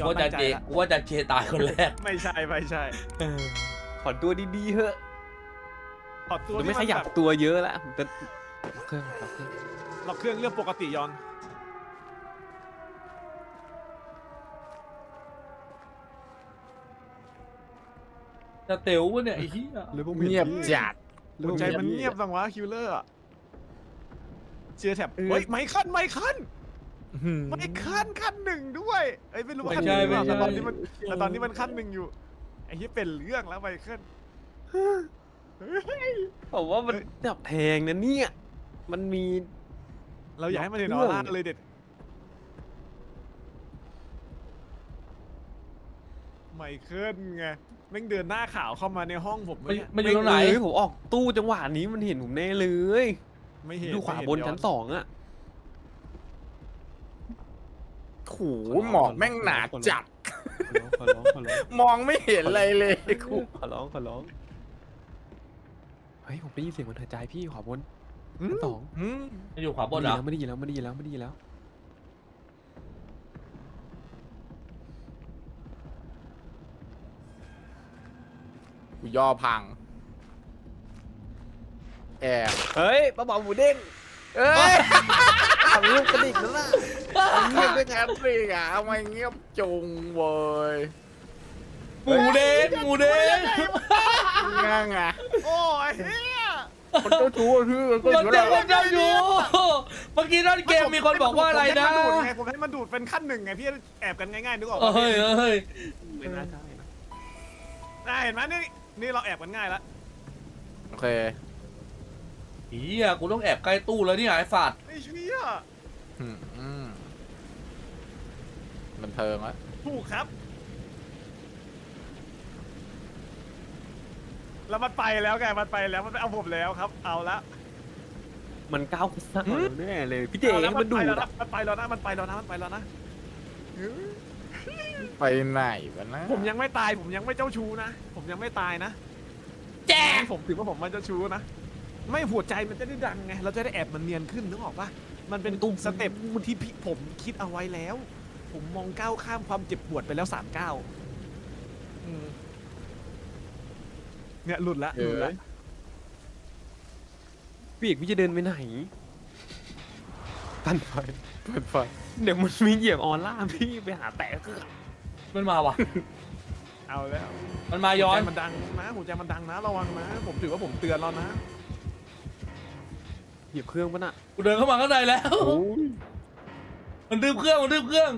ยอนว่าจะตั้งใจเจละว่าจะเจตายคนแรกไม่ใช่ไม่ใช่ขอตัวดีๆเถอะขอตัวผมที่ไม่ขมันยับแบบตัวเยอะแล้วผมจะเครื่องครับเครื่องเราเครื่องเรื่องปกติยอนจะเต๋ววะเนี่ยไอ้เหี้ยเงียบจัดหัวใจมันเงียบจังวะคิวเลอร์อะเชียร์แท็บเฮ้ยไม่ขั้นไม่ ขั้นไม่ขั้นขั้นหนึ่งด้วยเอ้ยไม่รู้ว่าขั้นหนึ่งหรือเปล่าแต่ตอนนี้มันแต่ตอนนี้มันขั้นหนึ่งอยู่ไอ้ที่เป็นเรื่องแล้วไมเคิลผมว่ามันจับแทงนะเนี่ย มันมี เราอยากให้มันเห็นออร่าเลยเด็ดไมเคิลไงแม่งเดินหน้าขาวเข้ามาในห้องผมมันเนี่ยมันอยู่ตรงไหน เอ้ยผมออกตู้จังหวะนี้มันเห็นผมแน่เลย ไม่เห็นดูขวาไม่เห็บนย้อชั้นสองอะ โถูหมอกแม่งหนาจัด ขอร้องขอร้องมองไม่เห็นอะไรเลยขอร้องขอร้องขอร้องเฮ้ยผมได้ยินเสียงมันหายใจพี่ขวาบนชั้นสองอืมมันอยู่ขวาบนเหรอไม่ได้ยินแล้วไม่ได้ยินแล้วไม่ได้ยินแล้วกูย่อพัง แอบเฮ้ยป้าบอหมูเด้ง เอ้ยทำลูกกระดิกนั่นน่ะเงียบด้วยกันสิอะทำไมเงียบจุงเว้ยหมูเด้งหมูเด้งง่างอะโอ้ยเฮียคนเจ้าชู้ชื่อก็มันอยู่เด้แล้งวมันเจ้าอยู่ เมื่อกี้นั่นเกมมีคนบอกว่าอะไรนะผมให้มันดูดไงผมให้มันดูดเป็นขั้นหนึ่งไงพี่แอบกันง่ายๆนึกออกปะเฮ้ยเฮ้ยไม่น่าใช่นะน่าเห็นไหมนี่นี่เราแอบกันง่ายแล้วโอเค เฮียกูต้องแอบใกล้ตู้แล้วเนี่ยไอ้สัตว์ไม่เชื่ออืมอืมบันเทิงวะถูกครับ แล้วมันไปแล้วไงมันไปแล้วมันไปเอาผมแล้วครับ เอาละมันก้าวขึ้นหน้าแน่เลยพี่เจเอาแล้วมันดูไปดแล้วอะนะมันไปแล้วนะมันไปแล้วนะมันไปแล้วนะไปไหนวะนะผมยังไม่ตายผมยังไม่เจ้าชู้นะผมยังไม่ตายนะแจ๊กผมถือว่าผมไม่เจ้าชู้นะ ไม่หัวใจมันจะได้ดังไง เราจะได้แอบมันเนียนขึ้นนึกออกปะมันเป็นตุ้มสเต็ปที่พี่ผมคิดเอาไว้แล้ว ผมมองก้าวข้ามความเจ็บปวดไปแล้วสามก้าวอืมเนี่ยหลุดละเอหลุดอละพี่เอกพี่จะเดินไปไหนตันไฟเปิดไฟเดี๋ยวมันมีเหยียบออร่าพี่ไปหาแตะเครื่องมันมาว่ะ เอาแล้ว มันมาย้อนหัวใจมันดังนะหัวใจมันดังนะระวังนะ ผมถือว่าผมเตือนแล้วนะ เหยียบเครื่องปะน่ะกูเดินเข้ามาข้างในแล้ว โอ้ยมันดื้อเครื่อง มันดื้อเครื่อง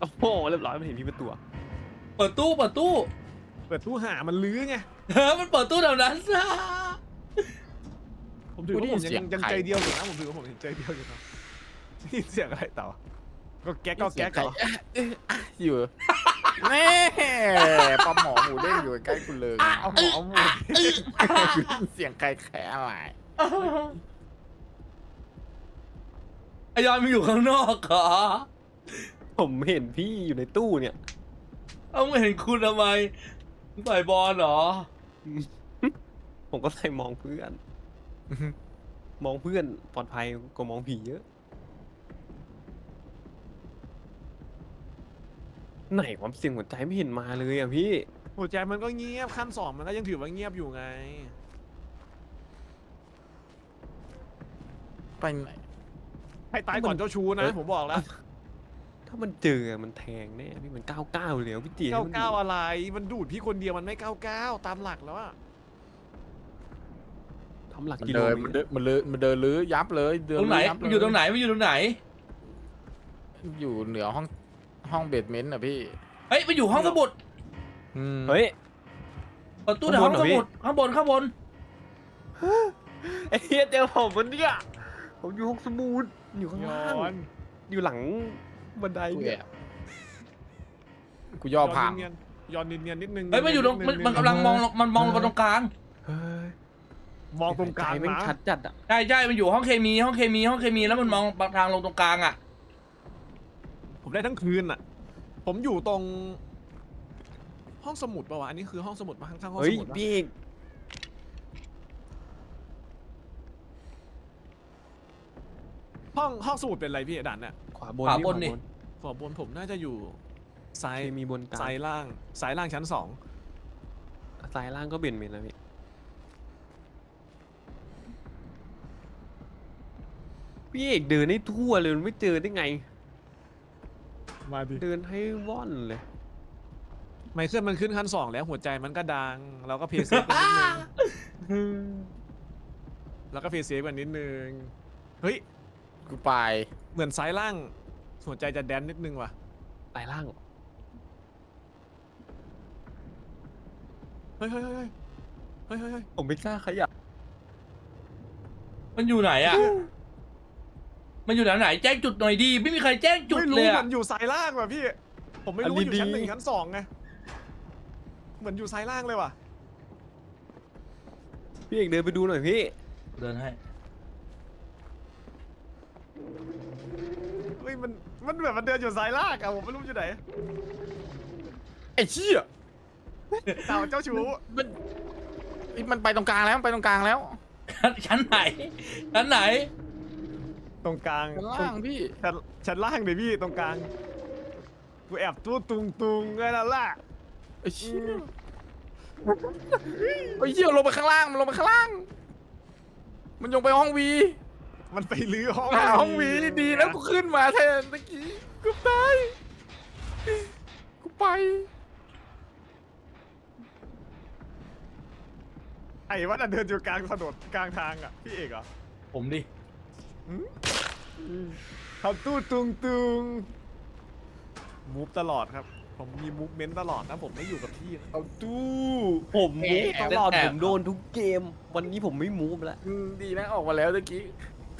โอ้โหเรียบร้อยมันเห็นพี่เป็นตัว เปิดตู้ เปิดตู้ เปิดตู้หามันลื้อไง เออ มันเปิดตู้แถวนั้นผมถือว่าผมยังยังใจเดียวอยู่นะผมถือว่าผมยังใจเดียวอยู่นะนี่เสียงอะไรต่อก็แก๊กก็แก๊กเหรอเอ๊ะอะอยู่แน่ปลาหมอหมูเด้งอยู่ใกล้คุณเลยเอาหมอเอาหมอเสียงใครแค่อะไร ไอยอนมันอยู่ข้างนอกเหรอผมเห็นพี่อยู่ในตู้เนี่ย เอาไม่เห็นคุณทำไมมึงต่อยบอลเหรอ ผมก็ใส่มองเพื่อน มองเพื่อนปลอดภัยกว่ามองผีเยอะ ไหนความเสียงหัวใจไม่เห็นมาเลยอะพี่ หัวใจมันก็เงียบขั้นสองมันก็ยังถือว่าเงียบอยู่ไง ไปไหน ให้ตายก่อนเจ้าชู้นะเอ้ยผมบอกแล้วถ้ามันเจอมันแทงแน่พี่มันก้าวก้าวเลยพี่เตี๋ยเก้ามันเก้าอะไร มันดูดพี่คนเดียวมันไม่เก้าเก้าตามหลักแล้วอะทำหลักมันกิโลเดินเมมันตรเดินมันเดินมันเดินลื้อยับเลยเดิตรงไหนลื้ยับมันอยู่ตรงไหนมันอยู่ตรงไหน อยู่เหนือห้องห้องเบสเมนต์อะพี่เฮ้ยมันอยู่ห้องสมุดอืมเฮ้ย เปิดตู้ในห้องสมุดข้างบนข้างบนไอ้เหี้ยเจอผมมันเนี่ยผมอยู่ห้องสมุด อยู่ข้างย้ล่างอนอยู่หลังบันไดกูเนี่แอยบกูย่อพังเนียนๆย้อนเนียนๆนิดนึงเฮ้ยมันอยู่ตรงมันมันกำลังมองมันมองลงมาตรงกลางเฮ้ยมองตรงกลางใจแม่งนะชัดจัดอะใช่ใช่มันอยู่ห้องเคมีห้องเคมีห้องเคมีแล้วมันมองทางลงตรงกลางอะ ผมได้ทั้งคืนอะผมอยู่ตรง ห้องสมุดป่าวะอันนี้คือห้องสมุดมาข้างๆห้องเฮ้สยมุดปะพี่เอก ห้องห้องสมุดเป็นอะไรพี่ด่านเนี่ยขวาบนขวาบนพี่นี่ขอบนผมน่าจะอยู่ซ้ายเคมีบนกลางซ้ายล่างซ้ายล่างชั้นสองซ้ายล่างก็เบี่ยนเบนนะพี่พี่เอกเดินให้ทั่วเลยมันไม่เจอได้ไง มาดิเดินให้ว่อนเลย ไมเคิลมันขึ้นขั้นสองแล้วหัวใจมันก็ดังเราก็เพย์เซฟกันนิดนึงแล้วก็เพย์เซฟกันนิดนึงเฮ้ย กูไป เหมือนซ้ายล่างหัวใจจะแดนนิดนึงว่ะซ้ายล่างเฮ้ยเฮ้ยเฮ้ยเฮ้ยเฮ้ยเฮ้ยผมไม่กล้าขยับมันอยู่ไหนอะมันอยู่แถวไหนแจ้งจุดหน่อยดี ไม่มีใครแจ้งจุดไม่เลรู้ยมัอะนอยู่ซ้ายล่างว่ะพี่ ผมไม่รู้ว่าอยู่ชั้นหนึ่งชั้นสองไง เหมือนอยู่ซ้ายล่างเลยว่ะ พี่เอกเดินไปดูหน่อยพี่ เดินให้ เฮ้ยมันมันแบบมันเดินอยู่ซ้ายล่างอะผมไม่รู้อยู่ไหนไอ้เชี่ยเต่าเจ้าชู้มันเฮ้ยมันไปตรงกลางแล้วมันไปตรงกลางแล้วชั้นไหนชั้นไหน ตรงกลางข้างล่างพี่ชั้นชั้นล่างเลยพี่ตรงกลางกูแอบตู้ตุงตุงไงนั่นแหละไอ้เชี่ยไอ้เชี่ยลงไปข้างล่างมันลงไปข้างล่าง มันลงไปห้องวี มันไปลื้อห้องหาห้องวีดีแล้วกูขึ้นมาแทนตะกี้กูตายกูไป ไอ้วัดเดินอยู่กลางถนนกลางทางอะพี่เอกเหรอผมดิเขาตู้ตุงตุงมูฟตลอดครับ ผมมีมูฟเมนต์ตลอดนะผมไม่อยู่กับที่นะเอาตู้ผมแอมูฟบตลอดแอบผมโดนทุกเกม วันนี้ผมไม่มูฟแล้ว อืมดีนะออกมาแล้วตะกี้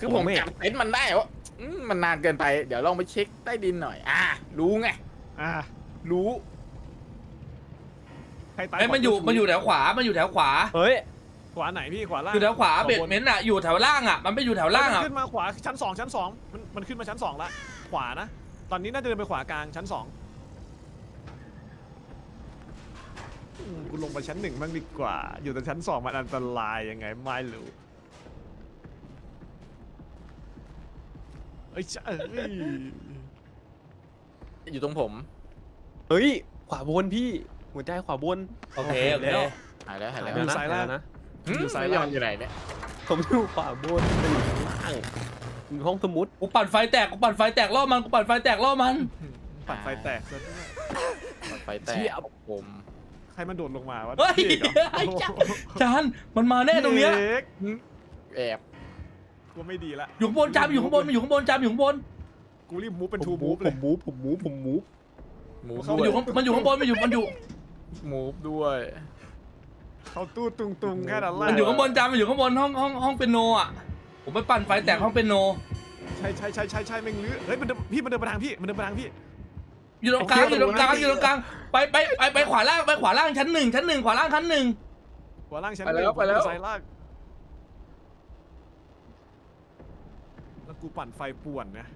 คือผมผมไม่จับเต็นท์มันได้ว่าอืมมันนานเกินไป เดี๋ยวลองไปเช็คใต้ดินหน่อย อ่า รู้ไง อ่ารู้ ใครตายไอ้ยมันอยู่ก่มันอยู่แถวขวา มันอยู่แถวขวา เฮ้ย ขวาไหนพี่ขวาล่างอยู่แถวขวาขเบ็ดบนเม้นต์อะอยู่แถวล่างอะมันไม่อยู่แถวล่างมันอะขึ้นมาขวาชั้นสองชั้นสองมันมันขึ้นมาชั้นสองละขวานะ ตอนนี้น่าจะเดินไปขวากลางชั้นสองอืมกูลงไปชั้นหนึ่งบ้างดีกว่า อยู่แต่ชั้นสองมันอันตรายยังไงไม่รู้ เอ้ยจะเอ้ยอยู่ตรงผม เฮ้ย ขวาบนพี่ หัวใจขวาบน โอเค โอเค แล้ว หายแล้ว หายหาแล้ยวแล้วนะซ้ายล่างหแล้วนะอยู่ซ้ายไม่ยล่าองนอยู่ไหนเนี่ย ผมอยู่ขวาบนอยู่ข้างล่างอยู่ห้องสมุดกูปั่นไฟแตก กูปั่นไฟแตกล่อมัน กูปั่นไฟแตกล่อมัน ปัดไฟแตกซะด้วย ปัดไฟแตกผมใครมันโดดลงมาวะเฮ้ยพี่อกเหรอไอ้จานจานมันมาแน่ตรงเนี้ยพี่อกแอบ กูไม่ดีละอยู่ข้างบนจามอยู่ข้างบนมันอยู่ข้างบนจามอยู่ข้างบนกูรีบมูฟเป็นทูผมมูฟเลยผมมูฟผมมูฟผมมูฟหมูเข้ามันอยู่ข้างมันอยู่ข้างบนมันอยู่มันอยู่มูฟด้วย เขาตู้ตุงตุงๆแค่นั้นแหละมันอยู่ข้างบนจามมันอยู่ข้างบนห้องห้องห้องเป็นโนอะผมไปปั่นไฟแตกห้องเป็นโน ใช่ใช่ใช่ใช่ใช่แม่งลื้อเฮ้ยมันเดินพี่มันเดินไปทางพี่มันเดินไปทางพี่อยู่ตรงกลางอยู่ตรงกลางอยู่ตรงกลางไปไปไปไปขวาล่างไปขวาล่างชั้นหนึ่งชั้นหนึ่งขวาล่างชั้นหนึ่งหัวล่างชั้นไปแล้วหนึ่งไปแล้ว ซ้ายล่างแล้ว กูปั่นไฟป่วนนะ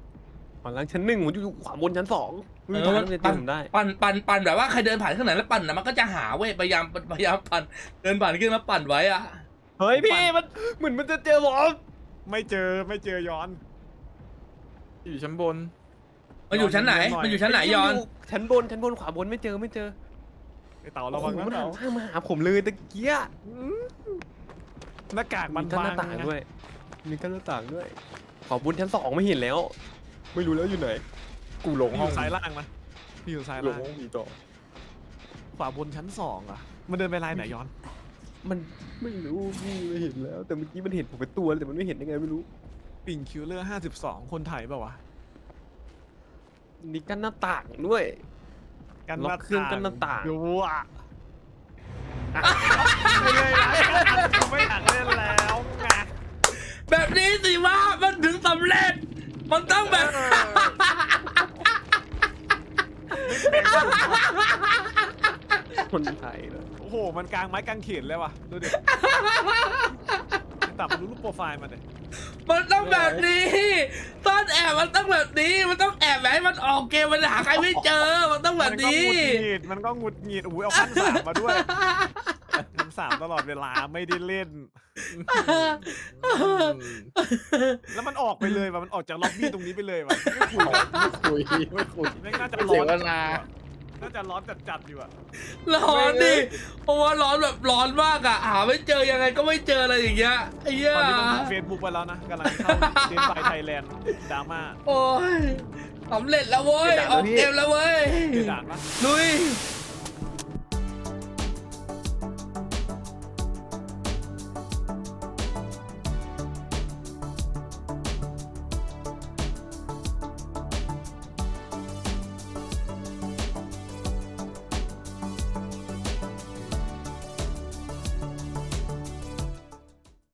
ขวาล่างชั้นหนึ่งผมอยู่ขวาบนชั้นสองไม่เอมีอทางจะเจอผมได้ปั่นปั่นปั่นแบบว่าใครเดินผ่านข้างไหนแล้วปั่นนะมันก็จะหาเว้ยพยายามพยายามปั่นเดินผ่านขึ้นมาปั่นไว้อะเฮ้ยพี่มันเหมือนมันจะเจอผมไม่เจอไม่เจอย้อน อยู่ชั้นบน มันอยู่ชั้นไหนหน่อยมันอยู่ชั้นไหนยอน ชั้นบนชั้นบนขวาบนไม่เจอไม่เจอไอเต่าระวังโอ้นะโหมันเต่าหันข้างมาหาผมเลยตะเกียหน้ากากมันกั้นบาหน้างต่างไงด้วยมีกั้นหน้าต่างด้วย ขวาบนชั้นสองไม่เห็นแล้ว ไม่รู้แล้วอยู่ไหน กูหลงพี่อห้องยู่ซ้ายล่างนะพี่อยู่ซ้ายหลงล่างห้องวีต่อ ขวาบนชั้นสองอะมันเดินไปลายไหนย้อน มันไม่รู้พี่ไม่เห็นแล้ว แต่เมื่อกี้มันเห็นผมเป็นตัวแต่มันไม่เห็นยังไงไม่รู้ ปิ่งคิวเลอร์ห้าสิบสองคนไทยเปล่าวะมีกั้นหน้าต่างด้วย กันล็อกเครื่องกันหน้าต่าง ดูอะอะไม่เลยนะไม่อยากเล่นแล้วไง แบบนี้สิว่ามันถึงสำเร็จ มันต้องแบบ คนไทยเลยโอ้โห มันกลางไม้กางเขนเลยว่ะ ดูดิตับมาดูรูปโปรไฟล์มันเลยมันต้องแบบนี้ตอนแอบมันต้องแบบนี้ มันต้องแอบแบบให้มันออกเกมมันหาใครไม่เจอ มันต้องแบบนี้ มันก็หงุดหงิดมันก็หงุดหงิดอุ้ยเอาขั้นสามมาด้วยขั้น สามตลอดเวลาไม่ได้เล่น แล้วมันออกไปเลยว่ะมันออกจากล็อบบี้ตรงนี้ไปเลยว่ะไม่คุยกันไม่คุยไม่คุยไม่งน่าจะไม่ร้เสีอยนเวลา น่าจะร้อนจัดๆอยู่อะร้อนดิเพราะว่าร้อนแบบร้อนมากอะหาไม่เจอยังไงก็ไม่เจออะไรอย่างเงี้ยไอ้เหี้ยตอนนี้ลงเฟซบุ๊กไปแล้วนะกำลังเข้าเดนไฟไทยแลนด์ดราม่าโอ้ยสำเร็จแล้วเว้ยออกเกมแล้วเว้ยเดือดดานปะลุยเ